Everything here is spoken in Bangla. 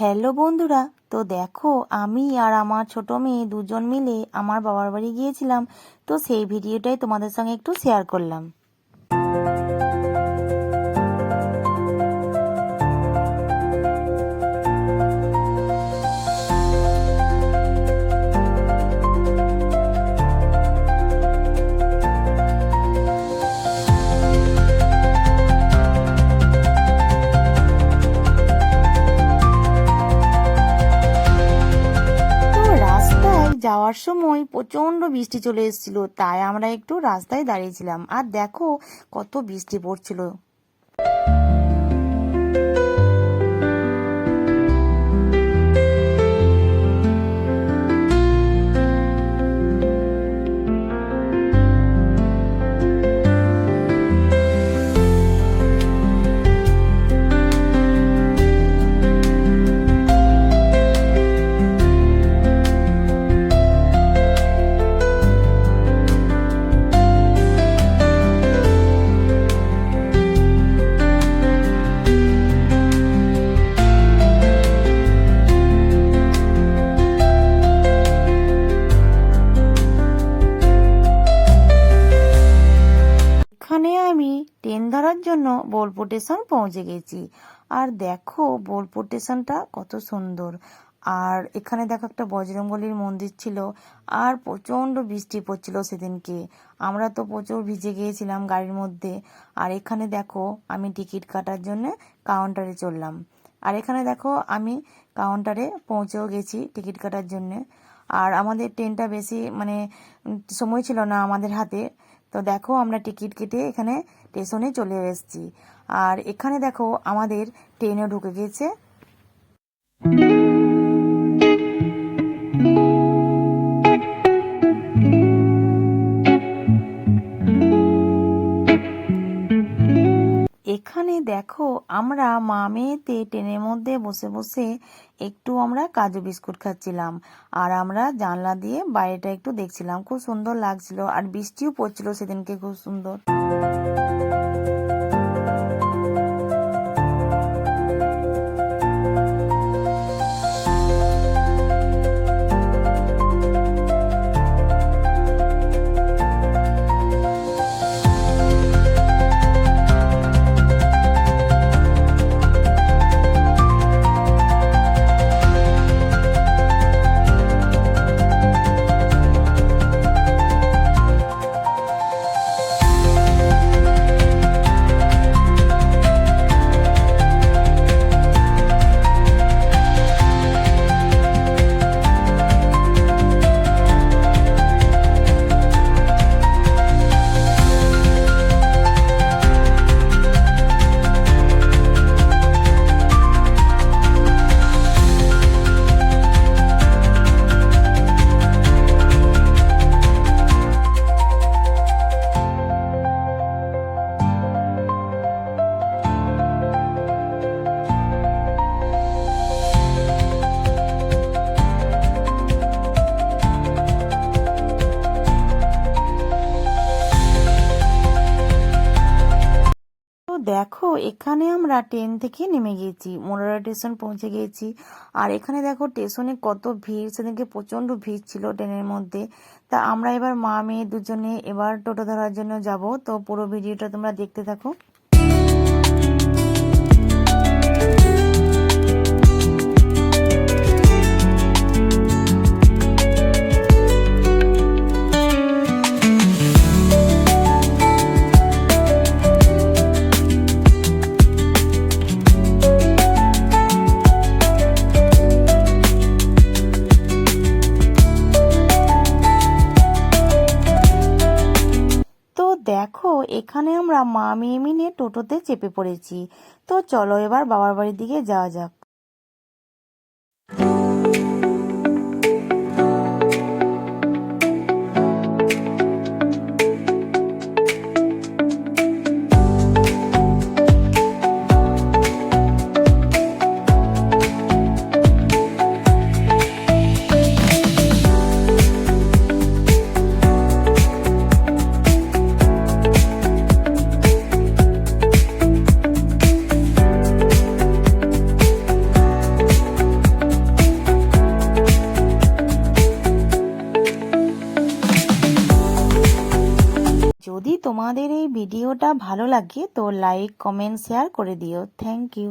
হ্যালো বন্ধুরা, তো দেখো আমি আর আমার ছোট মেয়ে দুজন মিলে আমার বাবার বাড়ি গিয়েছিলাম, তো সেই ভিডিওটাই তোমাদের সঙ্গে একটু শেয়ার করলাম। যাওয়ার সময় প্রচণ্ড বৃষ্টি চলে এসেছিল, তাই আমরা একটু রাস্তায় দাঁড়িয়েছিলাম। আর দেখো, কত বৃষ্টি পড়ছিল। জন্য বোলপুর স্টেশন পৌঁছে গেছি। আর দেখো বোলপুর স্টেশনটা কত সুন্দর। আর এখানে দেখো একটা বজরংবলীর মন্দির ছিল। আর প্রচণ্ড বৃষ্টি পড়ছিল সেদিনকে। আমরা তো প্রচুর ভিজে গিয়েছিলাম গাড়ির মধ্যে। আর এখানে দেখো আমি টিকিট কাটার জন্য কাউন্টারে চললাম। আর এখানে দেখো আমি কাউন্টারে পৌঁছেও গেছি টিকিট কাটার জন্যে। আর আমাদের ট্রেনটা বেশি মানে সময় ছিল না আমাদের হাতে। তো দেখো আমরা টিকিট কেটে এখানে স্টেশনে চলে এসেছি। আর এখানে দেখো আমাদের ট্রেনও ঢুকে গিয়েছে দেখো, আমরা মা মেয়েতে ট্রেনের মধ্যে বসে বসে একটু আমরা কাজু বিস্কুট খাচ্ছিলাম। আর আমরা জানলা দিয়ে বাইরেটা একটু দেখছিলাম। খুব সুন্দর লাগছিল আর বৃষ্টিও পড়ছিল সেদিনকে, খুব সুন্দর। দেখো, এখানে আমরা ট্রেন থেকে নেমে গিয়েছি মোরারা স্টেশন পৌঁছে গিয়েছি আর এখানে দেখো স্টেশনে কত ভিড়, সেদিনকে প্রচণ্ড ভিড় ছিল ট্রেনের মধ্যে। তা আমরা এবার মা, মেয়ে দুজনে এবার টোটো ধরার জন্য যাব। তো পুরো ভিডিওটা তোমরা দেখতে থাকো। এখানে আমরা মা মেয়ে মিলে টোটোতে চেপে পড়েছি। তো চলো এবার বাবার বাড়ির দিকে যাওয়া যাক। তোমাদের এই ভিডিওটা ভালো লাগে তো লাইক কমেন্ট শেয়ার করে দিও। Thank you